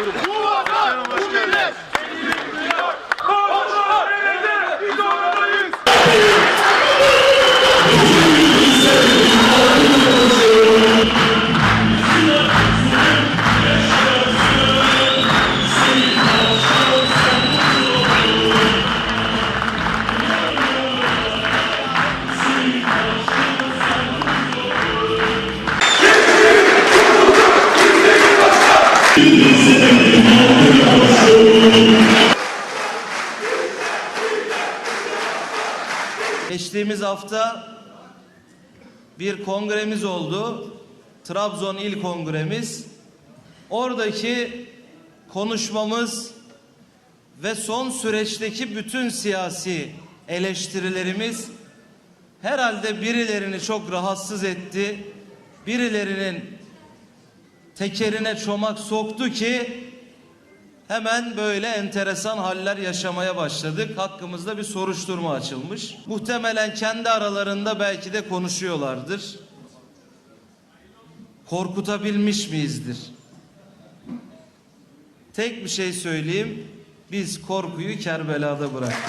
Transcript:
Будемо! Будемо! Будемо! Geçtiğimiz hafta bir kongremiz oldu. Trabzon İl Kongremiz. Oradaki konuşmamız ve son süreçteki bütün siyasi eleştirilerimiz herhalde birilerini çok rahatsız etti. Birilerinin tekerine çomak soktu ki hemen böyle enteresan haller yaşamaya başladık. Hakkımızda bir soruşturma açılmış. Muhtemelen kendi aralarında belki de konuşuyorlardır. Korkutabilmiş miyizdir? Tek bir şey söyleyeyim. Biz korkuyu Kerbela'da bıraktık.